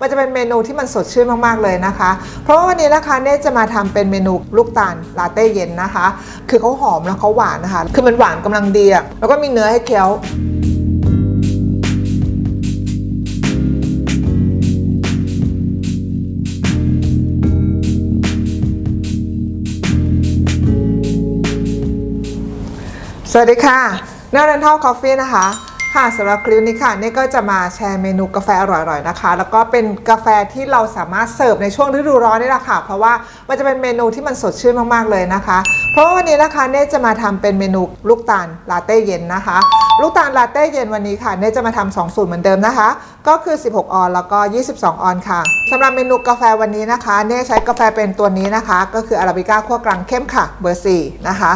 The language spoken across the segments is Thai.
มันจะเป็นเมนูที่มันสดชื่นมากๆเลยนะคะ เพราะว่าวันนี้นะคะเน่จะมาทำเป็นเมนูลูกตาลลาเต้เย็นนะคะ คือเขาหอมแล้วเขาหวานนะคะ คือมันหวานกำลังดีอะแล้วก็มีเนื้อให้เคี้ยวสวัสดีค่ะนารันทอลคอฟฟี่นะคะ ค่ะสำหรับคลิปนี้ค่ะนี่ก็จะมาแชร์เมนูกาแฟอร่อยๆนะคะ แล้วก็เป็นกาแฟที่เราสามารถเสิร์ฟในช่วงฤดูร้อนนี่แหละค่ะ เพราะว่ามันจะเป็นเมนูที่มันสดชื่นมากๆเลยนะคะ เพราะว่าวันนี้นะคะเน่จะมาทำเป็นเมนูลูกตาลลาเต้เย็นนะคะ ลูกตาลลาเต้เย็นวันนี้ค่ะเน่จะมาทำสองสูตรเหมือนเดิมนะคะ ก็คือ 16 ออนแล้วก็ 22 ออนค่ะสำหรับเมนูกาแฟวันนี้นะคะเน่ใช้กาแฟเป็นตัวนี้นะคะ ก็คืออาราบิก้าคั่วกลางเข้มค่ะเบอร์4นะคะ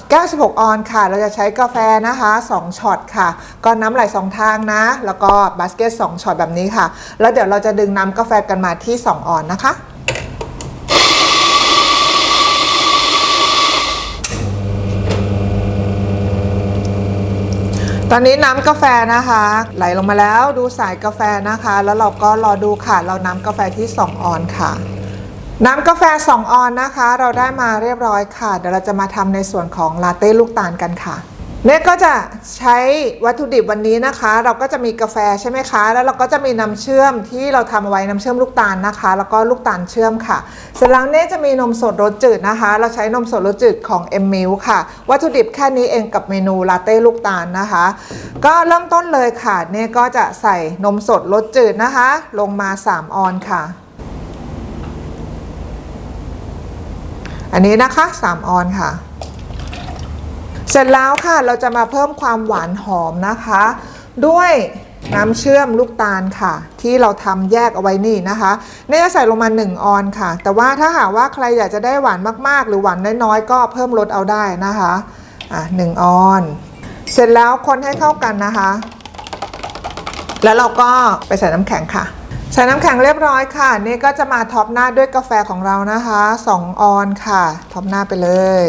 96 ออนค่ะ เราจะใช้กาแฟนะคะ 2ช็อตค่ะ ก็น้ำไหล2ทางนะ แล้วก็บาสเกต2ช็อตแบบนี้ค่ะ แล้วเดี๋ยวเราจะดึงน้ำกาแฟกันมาที่ 2 ออนนะคะตอนนี้น้ำกาแฟนะคะ ไหลลงมาแล้วดูสายกาแฟนะคะ แล้วเราก็รอดูค่ะ เราน้ำกาแฟที่ 2 ออนค่ะ น้ำกาแฟ 2 ออนนะคะ เราได้มาเรียบร้อยค่ะ เดี๋ยวเราจะมาทำในส่วนของลาเต้ลูกตาลกันค่ะเน่ก็จะใช้วัตถุดิบวันนี้นะคะ เราก็จะมีกาแฟใช่ไหมคะ แล้วเราก็จะมีน้ำเชื่อมที่เราทำเอาไว้น้ำเชื่อมลูกตาลนะคะ แล้วก็ลูกตาลเชื่อมค่ะเสร็จแล้วเน่จะมีนมสดรสจืดนะคะ เราใช้นมสดรสจืดของ M m i l ค่ะ วัตถุดิบแค่นี้เองกับเมนูลาเต้ลูกตาลนะคะ ก็เริ่มต้นเลยค่ะเน่ก็จะใส่นมสดรสจืดนะคะ ลงมา 3 ออนค่ะ อันนี้นะคะ 3 ออนค่ะ เสร็จแล้วค่ะเราจะมาเพิ่มความหวานหอมนะคะ ด้วยน้ำเชื่อมลูกตาลค่ะ ที่เราทำแยกเอาไว้นี่นะคะเนี่ยจะใส่ลงมา 1 ออนค่ะ แต่ว่าถ้าหากว่าใครอยากจะได้หวานมากๆ หรือหวานน้อยๆ ก็เพิ่มลดเอาได้นะคะอะหนึ่งออน เสร็จแล้วคนให้เข้ากันนะคะ แล้วเราก็ไปใส่น้ำแข็งค่ะ ใส่น้ำแข็งเรียบร้อยค่ะ นี่ก็จะมาท็อปหน้าด้วยกาแฟของเรานะคะ 2 ออนค่ะ ท็อปหน้าไปเลย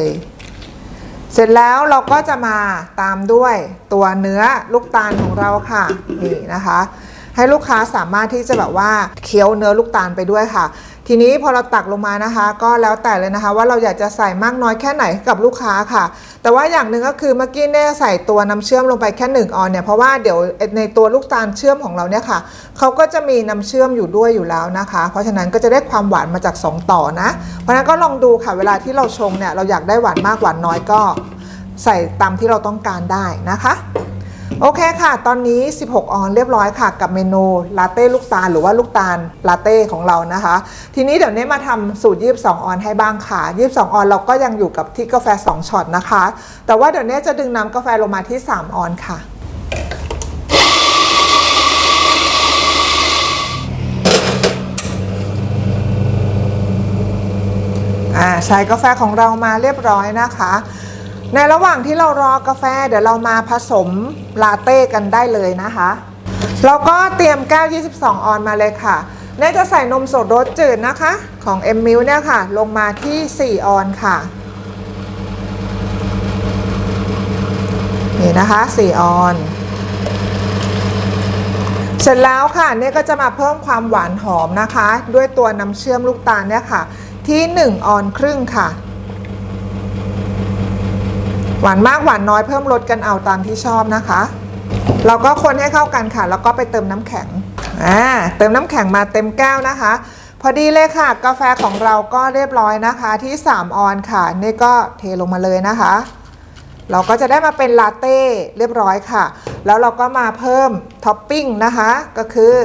เสร็จแล้วเราก็จะมาตามด้วยตัวเนื้อลูกตาลของเราค่ะนี่นะคะ ให้ลูกค้าสามารถที่จะแบบว่าเคี้ยวเนื้อลูกตาลไปด้วยค่ะ ทีนี้พอเราตักลงมานะคะ ก็แล้วแต่เลยนะคะ ว่าเราอยากจะใส่มากน้อยแค่ไหนกับลูกค้าค่ะ แต่ว่าอย่างหนึ่งก็คือเมื่อกี้เนี่ยใส่ตัวน้ำเชื่อมลงไปแค่หนึ่งออนเนี่ยเพราะว่าเดี๋ยวในตัวลูกตาลเชื่อมของเราเนี่ยค่ะเขาก็จะมีน้ำเชื่อมอยู่ด้วยอยู่แล้วนะคะ เพราะฉะนั้นก็จะได้ความหวานมาจาก 2 ต่อนะ เพราะฉะนั้นก็ลองดูค่ะเวลาที่เราชงเนี่ยเราอยากได้หวานมากหวานน้อยก็ ใส่ตามที่เราต้องการได้นะคะ โอเคค่ะ ตอนนี้ 16 ออนเรียบร้อยค่ะ กับเมนูลาเต้ลูกตาลหรือว่าลูกตาลลาเต้ของเรานะคะ ทีนี้เดี๋ยวนี้มาทำสูตร 22 ออนให้บ้างค่ะ 22 ออนเราก็ยังอยู่กับที่กาแฟ 2ช็อตนะคะ แต่ว่าเดี๋ยวนี้จะดึงน้ำกาแฟลงมาที่ 3 ออนค่ะอ่าใส่กาแฟของเรามาเรียบร้อยนะคะ ในระหว่างที่เรารอกาแฟเดี๋ยวเรามาผสมลาเต้กันได้เลยนะคะเราก็เตรียมแก้ว 22 ออนมาเลยค่ะเน่จะใส่นมสดรสจืดนะคะ ของ M m i l เนี่ยค่ะ ลงมาที่ 4 ออนค่ะ นี่นะคะ 4 ออน เสร็จแล้วค่ะเนี่ยก็จะมาเพิ่มความหวานหอมนะคะ ด้วยตัวน้ำเชื่อมลูกตาลเนี่ยค่ะ ที่ 1 ออนครึ่งค่ะ หวานมากหวานน้อยเพิ่มลดกันเอาตามที่ชอบนะคะ เราก็คนให้เข้ากันค่ะ แล้วก็ไปเติมน้ำแข็งอ่าเติมน้ำแข็งมาเต็มแก้วนะคะ พอดีเลยค่ะ กาแฟของเราก็เรียบร้อยนะคะที่ 3 ออนค่ะ นี่ก็เทลงมาเลยนะคะ เราก็จะได้มาเป็นลาเต้เรียบร้อยค่ะ แล้วเราก็มาเพิ่มท็อปปิ้งนะคะ ก็คือ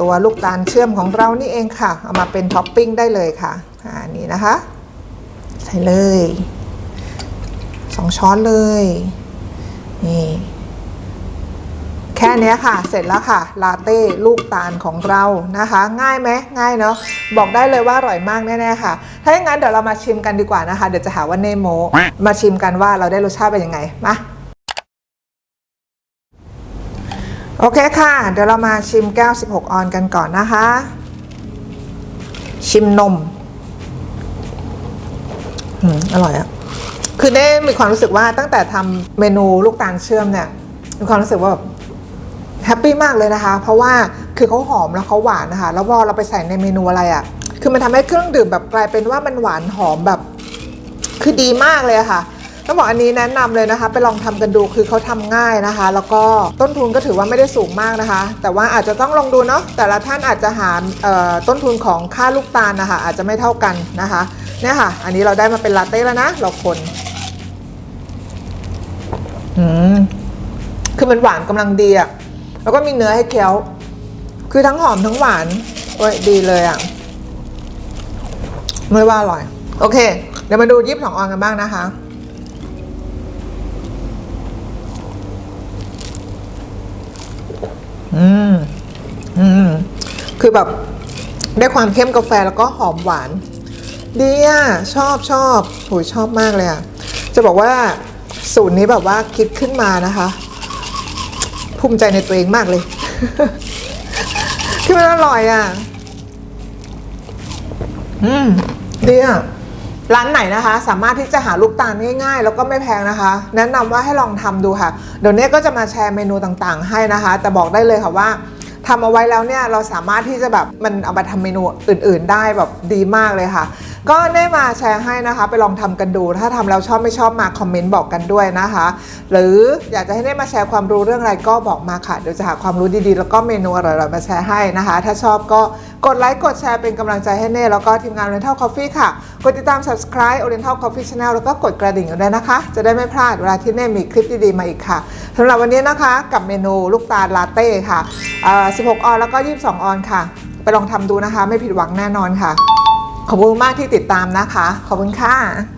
ตัวลูกตาลเชื่อมของเรานี่เองค่ะ เอามาเป็นท็อปปิ้งได้เลยค่ะ อ่า นี่นะคะใส่เลย สองช้อนเลยนี่แค่นี้ค่ะ เสร็จแล้วค่ะ ลาเต้ลูกตาลของเรานะคะ ง่ายไหมง่ายเนาะบอกได้เลยว่าอร่อยมากแน่ๆค่ะ ถ้าอย่างนั้นเดี๋ยวเรามาชิมกันดีกว่านะคะ เดี๋ยวจะหาว่าเนโมมาชิมกันว่าเราได้รสชาติเป็นยังไงมาโอเคค่ะ เดี๋ยวเรามาชิมแก้ว 16 ออนกันก่อนนะคะ ชิมนม อืม อร่อยอะ คือได้มีความรู้สึกว่าตั้งแต่ทำเมนูลูกตาลเชื่อมเนี่ยมีความรู้สึกว่าแฮปปี้มากเลยนะคะ เพราะว่าคือเขาหอมแล้วเขาหวานนะคะ แล้วพอเราไปใส่ในเมนูอะไรอะ่ะ คือมันทำให้เครื่องดื่มแบบกลายเป็นว่ามันหวานหอมแบบ คือดีมากเลยะค่ะต้องบอกอันนี้แนะนำเลยนะคะ ไปลองทำกันดูคือเขาทำง่ายนะคะ แล้วก็ต้นทุนก็ถือว่าไม่ได้สูงมากนะคะ แต่ว่าอาจจะต้องลองดูเนาะแต่ละท่านอาจจะหาต้นทุนของค่าลูกตาลนะคะ อาจจะไม่เท่ากันนะคะเนี่ยค่ะ อันนี้เราได้มาเป็นลาเต้แล้วนะ เราคน อืมคือมันหวานกำลังดีอะแล้วก็มีเนื้อให้เคี้ยว คือทั้งหอมทั้งหวานโอ้ยดีเลยอะไม่ว่าอร่อย โอเค เดี๋ยวมาดูยิบสองออนกันบ้างนะคะอืมอืมคือแบบได้ความเข้มกาแฟแล้วก็หอมหวาน ดีอะ ชอบชอบโหยชอบมากเลยอะ จะบอกว่า สูตรนี้แบบว่าคิดขึ้นมานะคะ ภูมิใจในตัวเองมากเลย คือมันอร่อยอะ อืมดีอะร้านไหนนะคะ สามารถที่จะหาลูกตาลง่ายๆ แล้วก็ไม่แพงนะคะ แนะนำว่าให้ลองทำดูค่ะ เดี๋ยวนี้ก็จะมาแชร์เมนูต่างๆ ให้นะคะ แต่บอกได้เลยค่ะว่าทำเอาไว้แล้วเนี่ยเราสามารถที่จะแบบมันเอาไปทำเมนูอื่น ๆ ได้แบบดีมากเลยค่ะ ก็ได้มาแชร์ให้นะคะ ไปลองทำกันดู ถ้าทำแล้วชอบไม่ชอบมาคอมเมนต์บอกกันด้วยนะคะ หรืออยากจะให้ได้มาแชร์ความรู้เรื่องอะไรก็บอกมาค่ะ เดี๋ยวจะหาความรู้ดีๆ แล้วก็เมนูอร่อยๆมาแชร์ให้นะคะ ถ้าชอบก็กดไลค์กดแชร์เป็นกำลังใจให้เน่แล้วก็ทีมงาน Oriental Coffee ค่ะ กดติดตาม subscribe Oriental Coffee Channel แล้วก็กดกระดิ่งกันด้วยนะคะ จะได้ไม่พลาดเวลาที่เน่มีคลิปดีๆมาอีกค่ะสำหรับวันนี้นะคะกับเมนูลูกตาลลาเต้ค่ะ16 ออนแล้วก็ 22 ออนค่ะ ไปลองทำดูนะคะ ไม่ผิดหวังแน่นอนค่ะ ขอบคุณมากที่ติดตามนะคะ ขอบคุณค่ะ